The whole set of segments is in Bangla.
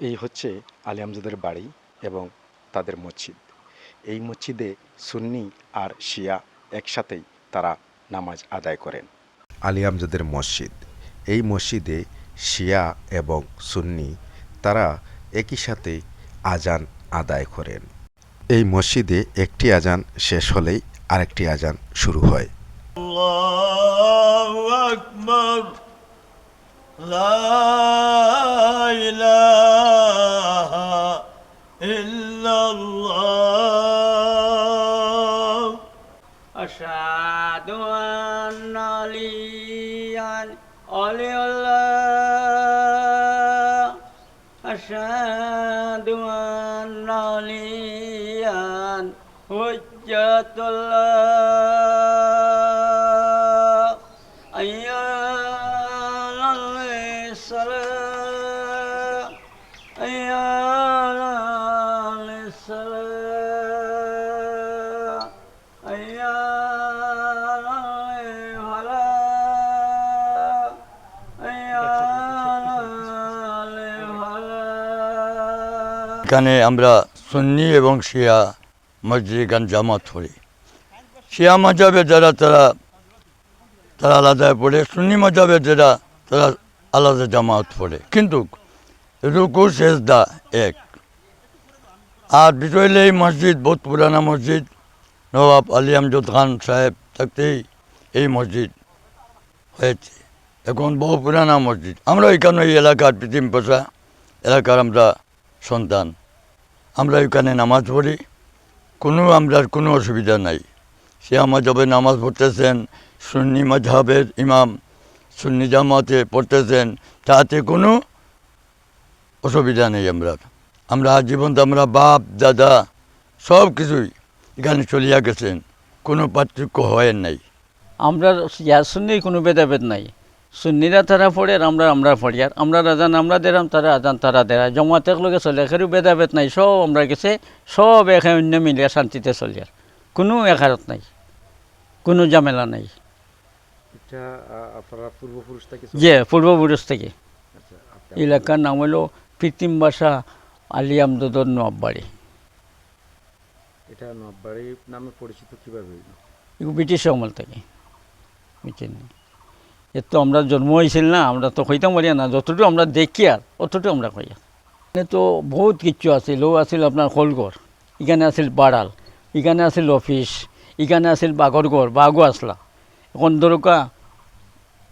এই হচ্ছে আলি আমজাদের বাড়ি এবং তাদের মসজিদ। এই মসজিদে সুন্নি আর শিয়া একসাথেই তারা নামাজ আদায় করেন। আলি আমজাদের মসজিদ। এই মসজিদে শিয়া এবং সুন্নি তারা একই সাথে আজান আদায় করেন। এই মসজিদে একটি আজান শেষ হলেই আরেকটি আজান শুরু হয়। لا إله إلا الله أشهد أن عليا ولي الله أشهد أن عليا حجة الله أيها এখানে আমরা সুন্নি এবং শিয়া মসজিদ গান জামাত পড়ি শিয়া মজাবে যারা, তারা তারা আলাদা পড়ে, সুন্নি মজাবে যারা, তারা আলাদা জামাত পড়ে। কিন্তু রুকু, সেজদা এক। আর বিষয় হলে এই মসজিদ, বহুত পুরানা মসজিদ। নবাব আলী আমজদ খান সাহেব থাকতেই এই মসজিদ হয়েছে। এখন বহু পুরানা মসজিদ। আমরা এখানে এই এলাকার পৃথিবী পোষা এলাকার আমরা সন্তান। আমরা এখানে নামাজ পড়ি। কোনো আমরা কোনো অসুবিধা নাই। সে মজাবে নামাজ পড়তেছেন, সুন্নি মজাবের ইমাম, সুন্নি জামাতে পড়তেছেন, তাতে কোনো অসুবিধা নেই আমরা আমরা জীবন আমরা বাপ, দাদা সব কিছুই এখানে চলিয়া গেছেন কোনো পার্থক্য হয় নাই। আমরা ইয়ার সুন্নির কোনো ভেদাভেদ নাই। সুন্নিরা তারা পড়ে আর আমরা আমরা পড়ি। আর আমরা আজান আমরা দেরাম তারা আজান তারা দেরা জমাতের লগে চলে এখানেও ভেদাভেদ নাই সব আমরা গেছে সব একে অন্য মিলিয়া শান্তিতে চলি। আর কোনো একারত নাই কোনো ঝামেলা নাই। পূর্বপুরুষ থেকে যে পূর্বপুরুষ থেকে। এলাকার নাম হলো কৃত্রিম ভাষা আলী আমদদর নবাড়ি এটা নববাড়ি নামে পরিচিত ব্রিটিশ আমল থেকে। বুঝছেন এর তো আমরা জন্ম হয়েছিল না, আমরা তো হইতাম পারি না, যতটুকু আমরা দেখি আর, অতটুকু আমরা আর। এখানে তো বহুত কিছু আছিল ও আছিল আপনার হোলঘর এখানে আছিল বাড়াল, এখানে আছিল অফিস, এখানে আছিল বাঘরঘর বাঘও আসলা। এখন দরকা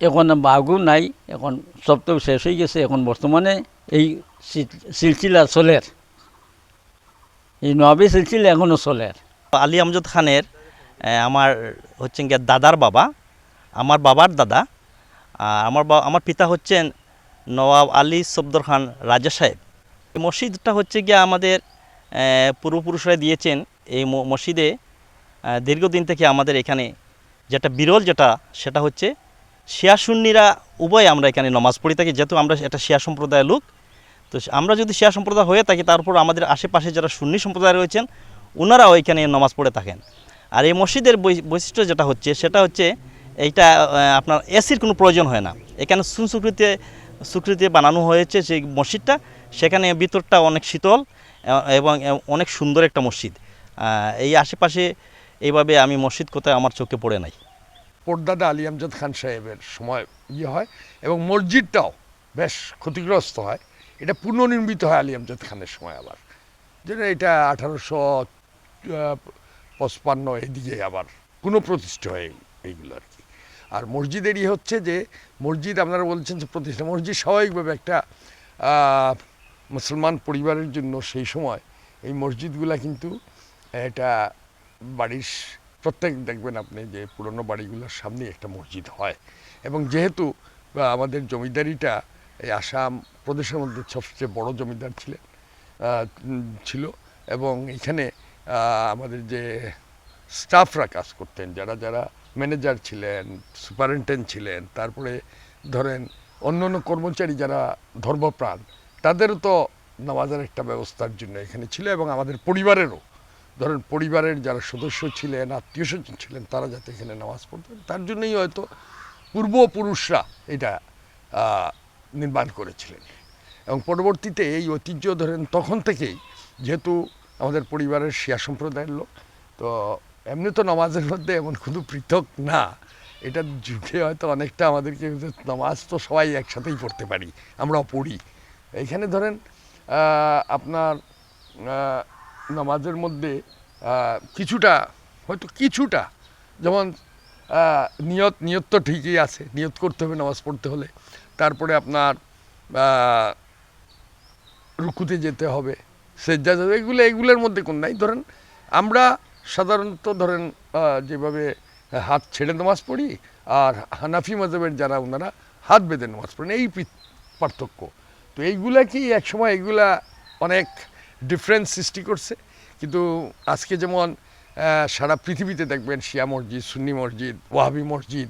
এখন বাঘও নাই, এখন সব তো শেষ হয়ে গেছে, এখন বর্তমানে এই সিল- সিলসিলা চলের। এই নবী সিলসিলা এখনও চলের আলী আমজদ খানের আমার হচ্ছেন গিয়ে দাদার বাবা, আমার বাবার দাদা আমার আমার পিতা হচ্ছেন নওয়াব আলী সফদর খান রাজা সাহেব। এই মসজিদটা হচ্ছে গিয়ে আমাদের পূর্বপুরুষরা দিয়েছেন। এই মসজিদে দীর্ঘদিন থেকে আমাদের এখানে যেটা বিরল যেটা, সেটা হচ্ছে শিয়া সুন্নিরা উভয় আমরা এখানে নমাজ পড়ি থাকি, যেহেতু আমরা এটা শিয়া সম্প্রদায়ের লোক। তো আমরা যদি শিয়া সম্প্রদায় হয়ে থাকি, তারপর আমাদের আশেপাশে যারা সুন্নি সম্প্রদায় রয়েছেন ওনারাও এখানে নামাজ পড়ে থাকেন। আর এই মসজিদের বৈশিষ্ট্য যেটা হচ্ছে, সেটা হচ্ছে এইটা আপনার এসির কোনো প্রয়োজন হয় না। এখানে সুনসুকৃতি সুকৃতি বানানো হয়েছে সেই মসজিদটা, সেখানে ভিতরটা অনেক শীতল এবং অনেক সুন্দর একটা মসজিদ। এই আশেপাশে এইভাবে আমি মসজিদ কোথায় আমার চোখে পড়ে নাই। পর্দাদা আলী আমজাদ খান সাহেবের সময় ইয়ে হয়, এবং মসজিদটাও বেশ ক্ষতিগ্রস্ত হয়। এটা পুনর্নির্মিত হয় আলী আমজাদ খানের সময় আবার। যেন এটা আঠারোশো পঁচপান্ন এদিকে আবার কোনো পুনঃপ্রতিষ্ঠা হয় এইগুলো আর কি। আর মসজিদের ইয়ে হচ্ছে যে, মসজিদ আপনারা বলছেন যে প্রতিষ্ঠা, মসজিদ স্বাভাবিকভাবে একটা মুসলমান পরিবারের জন্য সেই সময় এই মসজিদগুলা কিন্তু এটা বাড়ির প্রত্যেক দেখবেন আপনি যে পুরনো বাড়িগুলোর সামনে একটা মসজিদ হয়। এবং যেহেতু আমাদের জমিদারিটা এই আসাম প্রদেশের মধ্যে সবচেয়ে বড় জমিদার ছিলেন ছিল এবং এখানে আমাদের যে স্টাফরা কাজ করতেন, যারা যারা ম্যানেজার ছিলেন সুপারিনটেন্ডেন্ট ছিলেন, তারপরে ধরেন অন্য অন্য কর্মচারী যারা ধর্মপ্রাণ, তাদেরও তো নামাজের একটা ব্যবস্থার জন্য এখানে ছিল এবং আমাদের পরিবারেরও। ধরেন পরিবারের যারা সদস্য ছিলেন, আত্মীয় স্বজন ছিলেন, তারা যাতে এখানে নামাজ পড়তেন, তার জন্যই হয়তো পূর্বপুরুষরা এটা নির্মাণ করেছিলেন। এবং পরবর্তীতে এই ঐতিহ্য ধরেন তখন থেকেই যেহেতু আমাদের পরিবারের শিয়া সম্প্রদায়ের লোক, তো এমনি তো নামাজের মধ্যে এমন কোনো পৃথক না। এটা যুগে হয়তো অনেকটা আমাদেরকে নামাজ তো সবাই একসাথেই পড়তে পারি, আমরাও পড়ি। এইখানে ধরেন আপনার নামাজের মধ্যে কিছুটা, হয়তো কিছুটা, যেমন নিয়ত নিয়ত তো ঠিকই আছে, নিয়ত করতে হবে, নামাজ পড়তে হলে। তারপরে আপনার রুকুতে যেতে হবে সেজ্জা যাবে, এগুলো, এগুলোর মধ্যে কোন নাই। ধরেন আমরা সাধারণত ধরেন যেভাবে হাত ছেড়ে নামাজ পড়ি, আর হানাফি মজাবের যারা ওনারা হাত বেঁধে নামাজ পড়েন, এই পার্থক্য। তো এইগুলা কি একসময় এগুলা অনেক ডিফারেন্স সৃষ্টি করছে? কিন্তু আজকে যেমন সারা পৃথিবীতে দেখবেন শিয়া মসজিদ, সুন্নি মসজিদ, ওয়াহাবি মসজিদ